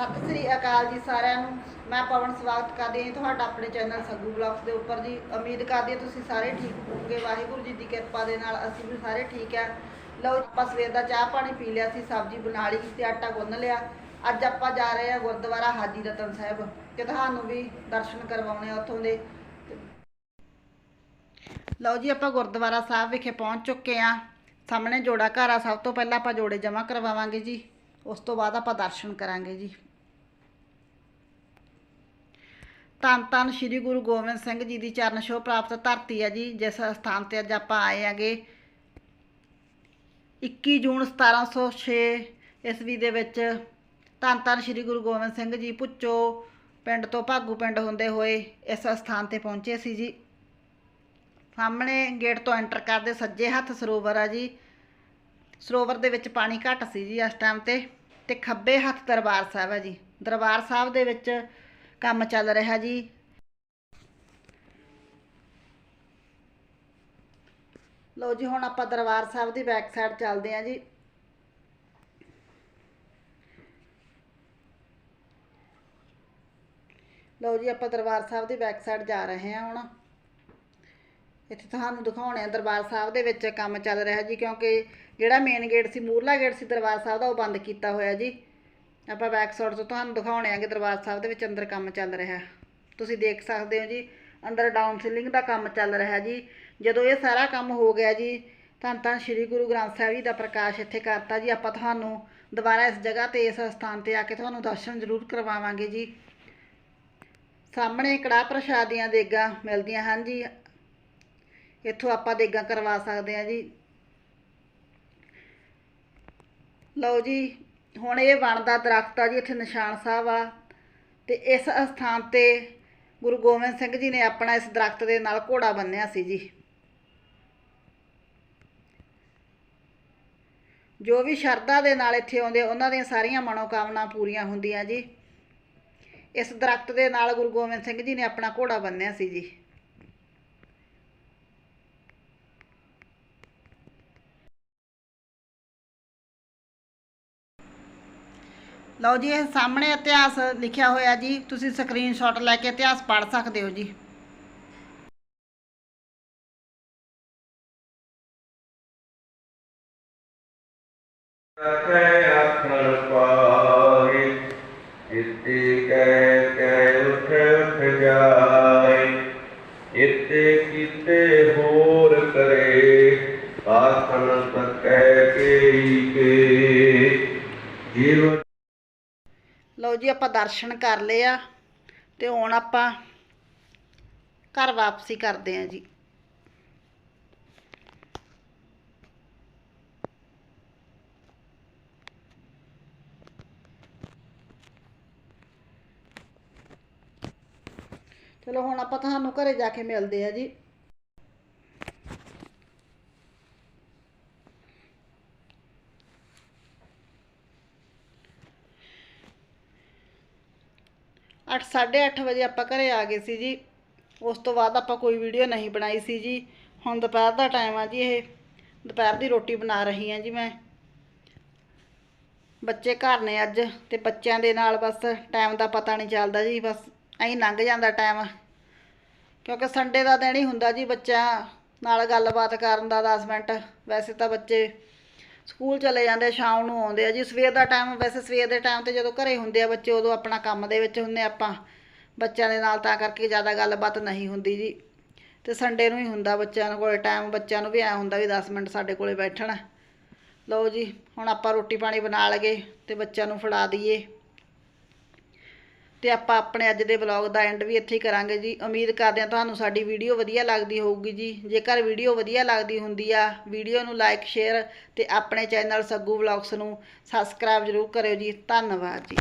ਸਤਿ ਸ੍ਰੀ ਅਕਾਲ ਜੀ ਸਾਰਿਆਂ ਨੂੰ। ਮੈਂ ਪਵਨ ਸਵਾਗਤ ਕਰਦੀ ਹਾਂ ਤੁਹਾਡਾ ਆਪਣੇ ਚੈਨਲ ਸੱਗੂ ਬਲੌਗਸ ਦੇ ਉੱਪਰ ਜੀ। ਉਮੀਦ ਕਰਦੀ ਹਾਂ ਤੁਸੀਂ ਸਾਰੇ ਠੀਕ ਹੋਵੋਗੇ। ਵਾਹਿਗੁਰੂ ਜੀ ਦੀ ਕਿਰਪਾ ਦੇ ਨਾਲ ਅਸੀਂ ਵੀ ਸਾਰੇ ਠੀਕ ਆ ਲਓ ਆਪਾਂ ਸਵੇਰ ਦਾ ਚਾਹ ਪਾਣੀ ਪੀ ਲਿਆ ਸੀ, ਸਬਜ਼ੀ ਬਣਾ ਲਈ ਤੇ ਆਟਾ ਗੁੰਨ ਲਿਆ। ਅੱਜ ਆਪਾਂ ਜਾ ਰਹੇ ਹਾਂ ਗੁਰਦੁਆਰਾ ਹਾਜੀ ਰਤਨ ਸਾਹਿਬ ਕਿ ਤੁਹਾਨੂੰ ਵੀ ਦਰਸ਼ਨ ਕਰਵਾਉਣੇ ਆ ਉੱਥੋਂ ਦੇ। ਲਓ ਜੀ, ਆਪਾਂ ਗੁਰਦੁਆਰਾ ਸਾਹਿਬ ਵਿਖੇ ਪਹੁੰਚ ਚੁੱਕੇ ਆ ਸਾਹਮਣੇ ਜੋੜਾ ਘਰ ਆ, ਸਭ ਤੋਂ ਪਹਿਲਾਂ ਆਪਾਂ ਜੋੜੇ ਜਮ੍ਹਾਂ ਕਰਵਾਵਾਂਗੇ ਜੀ। ਉਸ ਤੋਂ ਬਾਅਦ ਆਪਾਂ ਦਰਸ਼ਨ ਕਰਾਂਗੇ ਜੀ। ਧੰਨ ਧੰਨ ਸ੍ਰੀ ਗੁਰੂ ਗੋਬਿੰਦ ਸਿੰਘ ਜੀ ਦੀ ਚਰਨ ਛੋਹ ਪ੍ਰਾਪਤ ਧਰਤੀ ਹੈ ਜੀ, ਜਿਸ ਸਥਾਨ ਤੇ ਅੱਜ ਆਪਾਂ ਆਏ ਆਂਗੇ 21 ਜੂਨ 1706 ਈਸਵੀ ਦੇ ਵਿੱਚ। ਧੰਨ ਧੰਨ ਸ੍ਰੀ ਗੁਰੂ ਗੋਬਿੰਦ ਸਿੰਘ ਜੀ ਪੁੱਚੋ ਪਿੰਡ ਤੋਂ ਭਾਗੂ ਪਿੰਡ ਹੁੰਦੇ ਹੋਏ ਇਸ ਸਥਾਨ ਤੇ ਪਹੁੰਚੇ ਸੀ ਜੀ। ਸਾਹਮਣੇ ਗੇਟ ਤੋਂ ਐਂਟਰ ਕਰਦੇ ਸੱਜੇ ਹੱਥ ਸਰੋਵਰ ਆ ਜੀ। ਸਰੋਵਰ ਦੇ ਵਿੱਚ ਪਾਣੀ ਘੱਟ ਸੀ ਜੀ ਇਸ ਟਾਈਮ ਤੇ ਤੇ ਖੱਬੇ ਹੱਥ ਦਰਬਾਰ ਸਾਹਿਬ ਹੈ ਜੀ। ਦਰਬਾਰ ਸਾਹਿਬ ਦੇ ਵਿੱਚ ਕੰਮ ਚੱਲ ਰਿਹਾ ਜੀ। ਲਓ ਜੀ, ਹੁਣ ਆਪਾਂ ਦਰਬਾਰ ਸਾਹਿਬ ਦੀ ਬੈਕ ਸਾਈਡ ਚੱਲਦੇ ਹਾਂ ਜੀ। ਲਓ ਜੀ, ਆਪਾਂ ਦਰਬਾਰ ਸਾਹਿਬ ਦੀ ਬੈਕ ਸਾਈਡ ਜਾ ਰਹੇ ਹਾਂ ਹੁਣ। ਇੱਥੇ ਤੁਹਾਨੂੰ ਦਿਖਾਉਣੇ ਆ, ਦਰਬਾਰ ਸਾਹਿਬ ਦੇ ਵਿੱਚ ਕੰਮ ਚੱਲ ਰਿਹਾ ਜੀ, ਕਿਉਂਕਿ ਜਿਹੜਾ ਮੇਨ ਗੇਟ ਸੀ ਮੂਰਲਾ ਗੇਟ ਸੀ ਦਰਬਾਰ ਸਾਹਿਬ ਦਾ, ਉਹ ਬੰਦ ਕੀਤਾ ਹੋਇਆ ਜੀ। ਆਪਾਂ ਬੈਕ ਸਾਈਡ ਤੋਂ ਤੁਹਾਨੂੰ ਦਿਖਾਉਣੇ ਆਗੇ ਦਰਬਾਰ ਸਾਹਿਬ ਦੇ ਵਿੱਚ ਅੰਦਰ ਕੰਮ ਚੱਲ ਰਿਹਾ। ਤੁਸੀਂ ਦੇਖ ਸਕਦੇ ਹੋ ਜੀ, ਅੰਦਰ ਡਾਊਨ ਸੀਲਿੰਗ ਦਾ ਕੰਮ ਚੱਲ ਰਿਹਾ ਜੀ। ਜਦੋਂ ਇਹ ਸਾਰਾ ਕੰਮ ਹੋ ਗਿਆ ਜੀ, ਧੰਨ ਧੰਨ ਸ੍ਰੀ ਗੁਰੂ ਗ੍ਰੰਥ ਸਾਹਿਬ ਜੀ ਦਾ ਪ੍ਰਕਾਸ਼ ਇੱਥੇ ਕਰਤਾ ਜੀ। ਆਪਾਂ ਤੁਹਾਨੂੰ ਦੁਬਾਰਾ ਇਸ ਜਗ੍ਹਾ ਤੇ ਇਸ ਸਥਾਨ ਤੇ ਆ ਕੇ ਤੁਹਾਨੂੰ ਦਰਸ਼ਨ ਜ਼ਰੂਰ ਕਰਵਾਵਾਂਗੇ ਜੀ। ਸਾਹਮਣੇ ਕੜਾਹ ਪ੍ਰਸ਼ਾਦੀਆਂ ਦੇਗਾਂ ਮਿਲਦੀਆਂ ਹਨ ਜੀ। ਇੱਥੋਂ ਆਪਾਂ ਦੇਗਾਂ ਕਰਵਾ ਸਕਦੇ ਹਾਂ ਜੀ। ਲਓ ਜੀ ਹੁਣ ਇਹ ਬਣਦਾ ਦਰਖਤ ਆ ਜੀ, ਇੱਥੇ ਨਿਸ਼ਾਨ ਸਾਹਿਬ ਆ। ਤੇ ਇਸ ਸਥਾਨ ਤੇ ਗੁਰੂ ਗੋਬਿੰਦ ਸਿੰਘ ਜੀ ਨੇ ਆਪਣਾ ਇਸ ਦਰਖਤ ਦੇ ਨਾਲ ਘੋੜਾ ਬੰਨਿਆ ਸੀ ਜੀ। ਜੋ ਵੀ ਸ਼ਰਧਾ ਦੇ ਨਾਲ ਇੱਥੇ ਆਉਂਦੇ, ਉਹਨਾਂ ਦੀਆਂ ਸਾਰੀਆਂ ਮਨੋਕਾਮਨਾ ਪੂਰੀਆਂ ਹੁੰਦੀਆਂ ਜੀ। ਇਸ ਦਰਖਤ ਦੇ ਨਾਲ ਗੁਰੂ ਗੋਬਿੰਦ ਸਿੰਘ ਜੀ ਨੇ ਆਪਣਾ ਘੋੜਾ ਬੰਨਿਆ ਸੀ ਜੀ। ਲਓ ਜੀ, ਇਹ ਸਾਹਮਣੇ ਇਤਿਹਾਸ ਲਿਖਿਆ ਹੋਇਆ ਜੀ। ਤੁਸੀਂ ਸਕਰੀਨਸ਼ਾਟ ਲੈ ਕੇ ਇਤਿਹਾਸ ਪੜ੍ਹ ਸਕਦੇ ਹੋ ਜੀ। ਕੈ ਆਖਣ ਪਾਏ ਇਤੇ ਕੈ ਕੈ ਉਠ ਉਠ ਜਾਏ ਇਤੇ ਕੀਤੇ ਜੀ ਆਪਾਂ ਦਰਸ਼ਨ ਕਰ ਲਏ ਆ ਤੇ ਹੁਣ ਆਪਾਂ ਘਰ ਵਾਪਸੀ ਕਰਦੇ ਆ ਜੀ। ਚਲੋ ਹੁਣ ਆਪਾਂ ਤੁਹਾਨੂੰ ਘਰੇ ਜਾ ਕੇ ਮਿਲਦੇ ਆ ਜੀ। ਅੱਠ, ਸਾਢੇ ਅੱਠ ਵਜੇ ਆਪਾਂ ਘਰੇ ਆ ਗਏ ਸੀ ਜੀ। ਉਸ ਤੋਂ ਬਾਅਦ ਆਪਾਂ ਕੋਈ ਵੀਡੀਓ ਨਹੀਂ ਬਣਾਈ ਸੀ ਜੀ। ਹੁਣ ਦੁਪਹਿਰ ਦਾ ਟਾਈਮ ਆ ਜੀ ਇਹ। ਦੁਪਹਿਰ ਦੀ ਰੋਟੀ ਬਣਾ ਰਹੀ ਹਾਂ ਜੀ ਮੈਂ। ਬੱਚੇ ਘਰ ਨੇ ਅੱਜ ਤੇ ਬੱਚਿਆਂ ਦੇ ਨਾਲ ਬਸ ਟਾਈਮ ਦਾ ਪਤਾ ਨਹੀਂ ਚੱਲਦਾ ਜੀ। ਬਸ ਐਂ ਲੰਘ ਜਾਂਦਾ ਟਾਈਮ ਕਿਉਂਕਿ ਸੰਡੇ ਦਾ ਦਿਨ ਹੀ ਹੁੰਦਾ ਜੀ ਬੱਚਿਆਂ ਨਾਲ ਗੱਲਬਾਤ ਕਰਨ ਦਾ 10 ਮਿੰਟ। ਵੈਸੇ ਤਾਂ ਬੱਚੇ ਸਕੂਲ ਚਲੇ ਜਾਂਦੇ, ਸ਼ਾਮ ਨੂੰ ਆਉਂਦੇ ਆ ਜੀ। ਸਵੇਰ ਦਾ ਟਾਈਮ ਵੈਸੇ ਸਵੇਰ ਦੇ ਟਾਈਮ ਤੇ ਜਦੋਂ ਘਰੇ ਹੁੰਦੇ ਆ ਬੱਚੇ, ਉਦੋਂ ਆਪਣਾ ਕੰਮ ਦੇ ਵਿੱਚ ਹੁੰਦੇ ਆਪਾਂ। ਬੱਚਿਆਂ ਦੇ ਨਾਲ ਤਾਂ ਕਰਕੇ ਜ਼ਿਆਦਾ ਗੱਲਬਾਤ ਨਹੀਂ ਹੁੰਦੀ ਜੀ। ਤੇ ਸੰਡੇ ਨੂੰ ਹੀ ਹੁੰਦਾ ਬੱਚਿਆਂ ਕੋਲ ਟਾਈਮ ਬੱਚਿਆਂ ਨੂੰ ਵੀ ਐ ਹੁੰਦਾ ਵੀ 10 ਮਿੰਟ ਸਾਡੇ ਕੋਲੇ ਬੈਠਣ। ਲਓ ਜੀ, ਹੁਣ ਆਪਾਂ ਰੋਟੀ ਪਾਣੀ ਬਣਾ ਲਗੇ ਤੇ ਬੱਚਿਆਂ ਨੂੰ ਫੜਾ ਦਈਏ। ਤੇ ਆਪਾਂ ਆਪਣੇ ਅੱਜ ਦੇ ਵਲੌਗ ਦਾ ਐਂਡ ਵੀ ਇੱਥੇ ਹੀ ਕਰਾਂਗੇ ਜੀ। ਉਮੀਦ ਕਰਦੇ ਹਾਂ ਤੁਹਾਨੂੰ ਸਾਡੀ ਵੀਡੀਓ ਵਧੀਆ ਲੱਗਦੀ ਹੋਊਗੀ ਜੀ। ਜੇਕਰ ਵੀਡੀਓ ਵਧੀਆ ਲੱਗਦੀ ਹੁੰਦੀ ਆ ਵੀਡੀਓ ਨੂੰ ਲਾਈਕ ਸ਼ੇਅਰ ਤੇ ਆਪਣੇ ਚੈਨਲ ਸੱਗੂ ਵਲੌਗਸ ਨੂੰ ਸਬਸਕ੍ਰਾਈਬ ਜ਼ਰੂਰ ਕਰਿਓ ਜੀ। ਧੰਨਵਾਦ ਜੀ।